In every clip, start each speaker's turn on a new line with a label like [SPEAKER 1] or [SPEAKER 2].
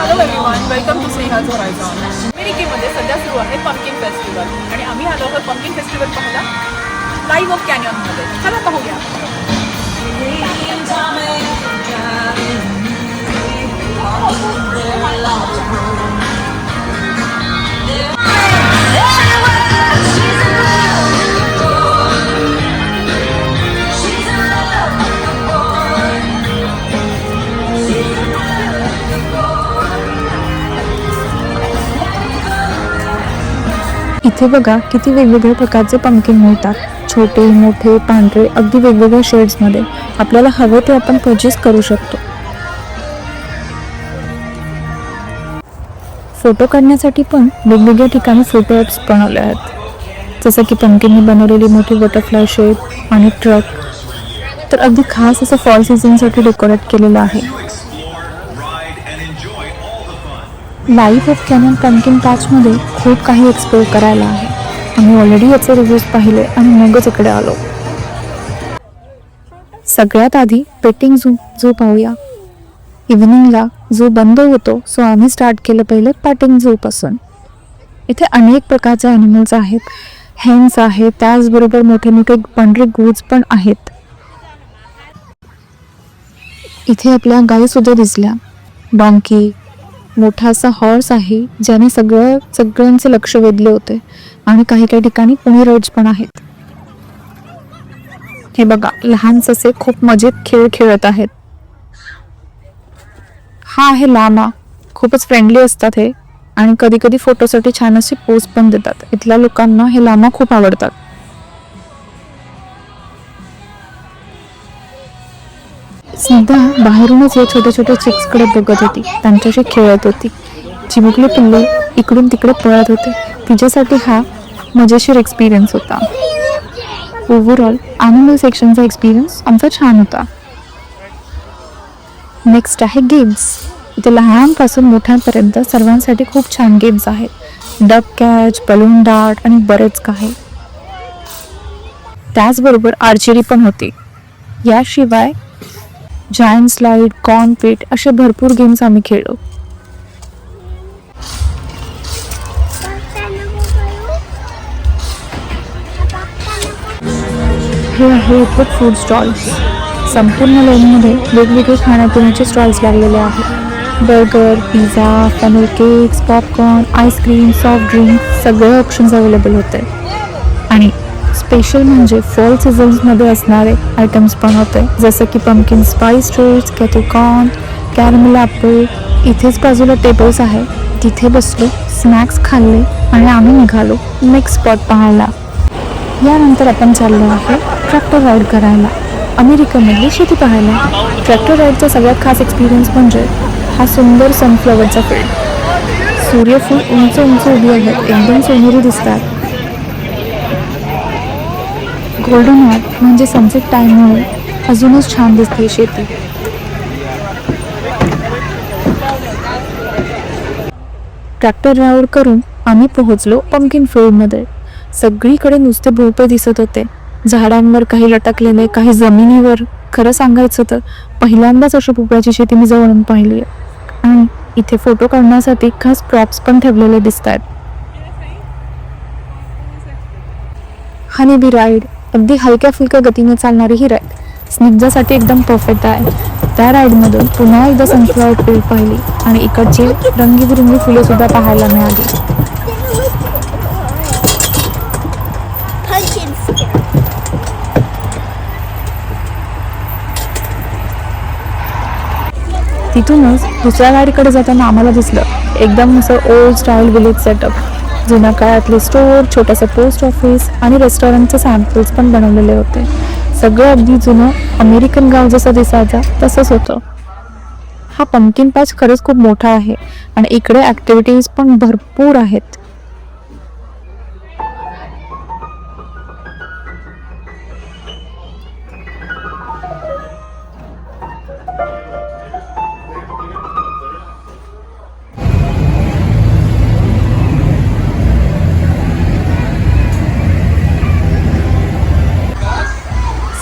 [SPEAKER 1] Hello everyone welcome to Sneha's horizon अमेरिकेमध्ये सध्या सुरू आहे पंकिंग फेस्टिवल आणि आम्ही आलो आहोत पंकिंग फेस्टिवल पाहायला लाईव्ह ऑफ कॅनियनमध्ये चला पाहूया
[SPEAKER 2] इथे बघा किती वेगवेगळ्या प्रकारचे पंकिन मिळतात. छोटे मोठे पांढरे अगदी वेगवेगळ्या शेड्समध्ये आपल्याला हवे ते आपण परचेस करू शकतो. फोटो काढण्यासाठी पण वेगवेगळ्या ठिकाणी फोटो ॲप्स बनवले आहेत. जसं की पंकिनने बनवलेली मोठी बटरफ्लाय शेप आणि ट्रक तर अगदी खास असं फॉल सीझनसाठी डेकोरेट केलेलं आहे. लाईव्ह ऑफ कॅनन पंकिन पॅचमध्ये खूप काही एक्सप्लोर करायला आहे. आम्ही ऑलरेडी याचे रिव्ह्यूज पाहिले आणि मगच इकडे आलो. सगळ्यात आधी पेटिंग झू झू पाहूया. इव्हिनिंगला झू बंद होतो सो आम्ही स्टार्ट केलं पहिले पॅटिंग झूपासून इथे अनेक प्रकारचे ॲनिमल्स आहेत. हेन्स आहेत त्याचबरोबर मोठे मोठे पांढरे गुज पण आहेत. इथे आपल्या गायीसुद्धा दिसल्या. डॉंकी मोठा असा हॉर्स आहे ज्याने सगळं सगळ्यांचे लक्ष वेधले होते. आणि काही काही ठिकाणी पुणे रोड्स पण आहेत. हे बघा लहान ससे खूप मजेत खेळ खेळत आहेत. हा आहे लामा. खूपच फ्रेंडली असतात हे. आणि कधी कधी फोटोसाठी छान अशी पोज पण देतात. इथल्या लोकांना हे लामा खूप आवडतात. स्निग्धा बाहेरूनच या छोट्या छोट्या चिक्सकडे बघत होती. त्यांच्याशी खेळत होती. चिमुकले पिल्ले इकडून तिकडे पळत होते. तिच्यासाठी हा मजेशीर एक्सपिरियन्स होता. ओव्हरऑल ॲनिमल सेक्शनचा एक्सपिरियन्स आमचा छान होता. नेक्स्ट आहे गेम्स इथे लहानांपासून मोठ्यांपर्यंत सर्वांसाठी खूप छान गेम्स आहेत. डब कॅच बलून डार्ट आणि बरेच काही. त्याचबरोबर आर्चरी पण होती. याशिवाय जायंट स्लाइड कॉर्न पिट असे भरपूर गेम्स आम्ही खेळलो. हे आहे फूड स्टॉल्स संपूर्ण लेनमध्ये वेगवेगळे खाण्यापिण्याचे स्टॉल्स लागलेले आहेत. Burger pizza paneer cakes popcorn ice cream soft drink सगळे ऑप्शन्स अवेलेबल होते. आणि स्पेशल म्हणजे फॉल सीझन्समध्ये असणारे आयटम्स पण होते. जसं की pumpkin spice treats kettle corn caramel apple इथेच बाजूला टेबल्स आहे. तिथे बसलो स्नॅक्स खाल्ले आणि आम्ही निघालो. नेक्स्ट स्पॉट पाहायला. यानंतर आपण चाललो आहे ट्रॅक्टर राईड करायला. अमेरिकेमधली शेती पाहायला. ट्रॅक्टर राईडचा सगळ्यात खास एक्सपिरियन्स म्हणजे हा सुंदर सनफ्लॉवरचा फील्ड सूर्यफूल उंच उंच उभी आहेत एकदम सोनेरी दिसतात. गोल्डन आर्ट म्हणजे सनसेट टाईममुळे अजूनच छान दिसते शेती. ट्रॅक्टर राईड करून आम्ही पोहोचलो पंकिन फील्डमध्ये सगळीकडे नुसते भोपे दिसत होते. झाडांवर काही लटकलेले काही जमिनीवर. खरं सांगायचं तर पहिल्यांदाच अशा भोपळ्याची शेती मी जवळून पाहिली आहे. आणि इथे फोटो काढण्यासाठी खास प्रॉप्स पण ठेवलेले दिसत आहेत हनी बी राईड अगदी हलक्या फुलक्या गतीने चालणारी ही राईड स्निग्धासाठी एकदम परफेक्ट आहे. त्या राईडमधून पुन्हा एकदा सनफ्लॉवर फील्ड पाहिली आणि इकडची रंगीबिरंगी फुले सुद्धा पाहायला मिळाली. तिथूनच दुसऱ्या गाडीकडे जाताना आम्हाला दिसलं एकदम असं ओल्ड स्टाईल विलेज सेटअप जुन्या काळातले स्टोअर छोटंसं पोस्ट ऑफिस आणि रेस्टॉरंटचे सॅम्पल्स पण बनवलेले होते. सगळं अगदी जुनं अमेरिकन गाव जसं दिसायचं तसंच होतं. हा पंकिन पॅच खरंच खूप मोठा आहे आणि इकडे ॲक्टिव्हिटीज पण भरपूर आहेत.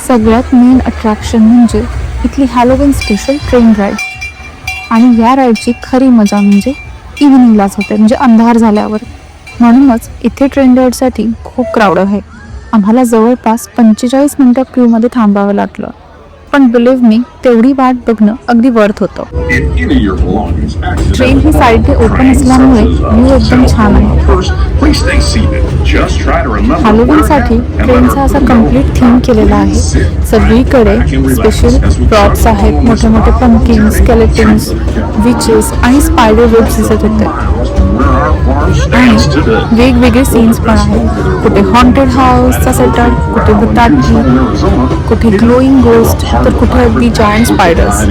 [SPEAKER 2] सगळ्यात मेन अट्रॅक्शन म्हणजे इथली हॅलोविन स्पेशल ट्रेन राईड आणि या राईडची खरी मजा म्हणजे इव्हिनिंगलाच होते म्हणजे अंधार झाल्यावर. म्हणूनच इथे ट्रेन राईडसाठी खूप क्राऊड आहे. आम्हाला जवळपास पंचेचाळीस मिनटं क्यूमध्ये थांबावं लागलं. पण बिलीव्ह मी तेवढी वाट बघणं अगदी वर्थ होतं.
[SPEAKER 3] ट्रेन ही साईडने ओपन असल्यामुळे व्ह्यू एकदम छान आहे.
[SPEAKER 2] हॅलोविनसाठी ट्रेनचा असा कंप्लीट थीम केलेला आहे. सगळीकडे स्पेशल प्रॉप्स आहेत मोठे मोठे पंकिन स्केलेटन्स विचेस आणि स्पायडर वेब्स दिसत होते. आणि वेगवेगळे सीन्स पण आहेत कुठे हॉन्टेड हाऊसचा सेटअप कुठे बुटाटी कुठे ग्लोईंग गोस्ट तर कुठे अगदी joint spiders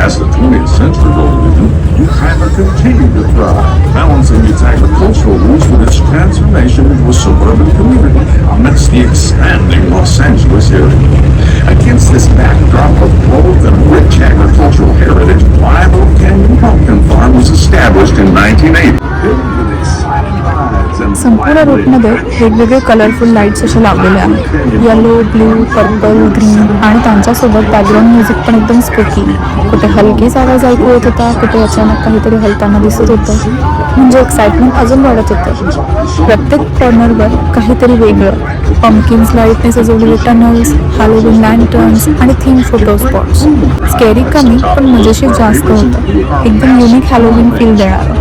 [SPEAKER 3] As the 20th century rolled in, Ukraine continued to thrive, balancing its agricultural roots with its transformation into a suburban community amidst the expanding Los Angeles area.
[SPEAKER 2] संपूर्ण रूटमध्ये वेगवेगळे colourful lights असे लावलेले आहेत. Yellow blue purple green आणि त्यांच्यासोबत background music पण एकदम spooky कुठे हलकीच आवाज ऐकू येत होता कुठे अचानक काहीतरी हलताना दिसत होतं. म्हणजे एक्साइटमेंट अजून वाढत होतं. प्रत्येक टर्नरवर काहीतरी वेगळं. पंकिन्स लाईटने सजवलेले टनल्स हॅलोविन लँटर्न्स आणि थीम फोटो स्पॉट्स स्केरी कमी पण मजेशीर जास्त होतं. एकदम युनिक हॅलोविन फील देणार.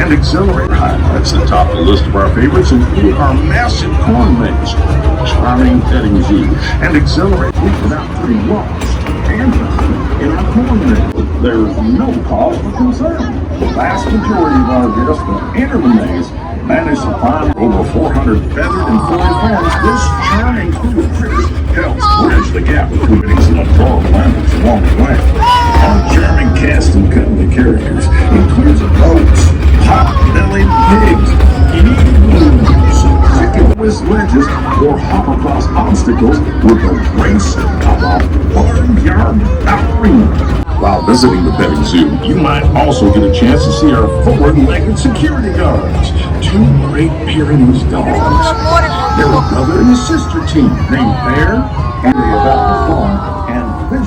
[SPEAKER 3] And accelerate highlights the top of the list of our favorites include our massive corn maze, charming zoo and exhilarating without putting walls and in our corner. There's no cause for concern. The vast majority of our guests that enter the maze manage to find over 400 feathered and furry forms. This charming of critters helps bridge the gap between some adorable animals along the way. Our charming cast and cuddly characters includes goats, pot-bellied pigs, emus, or hop across obstacles with the grace of a barnyard ballerina. While visiting the petting zoo, you might also get a chance to see our forward-legged security guards, two Great Pyrenees dogs. They're a brother and a sister team named Bear and they about farm and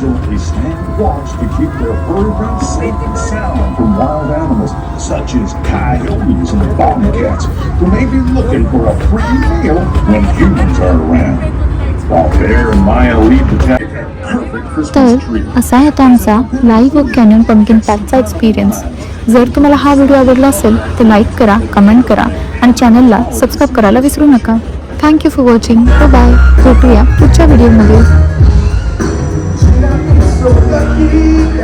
[SPEAKER 3] vigilantly stand watch to keep their friends safe and sound from wild animals such as coyotes and bobcats who may be looking for a free meal when humans are around. While Bear and Maya lead the Christmas
[SPEAKER 2] तर. असा होता आमचा Live Oak Canyon pumpkin पॅकचा experience जर तुम्हाला हा video आवडला असेल तर लाईक करा कमेंट करा आणि चॅनलला सबस्क्राईब करायला विसरू नका थँक्यू फॉर वॉचिंग बाय भेटूया पुढच्या व्हिडिओमध्ये
[SPEAKER 4] estoy aquí.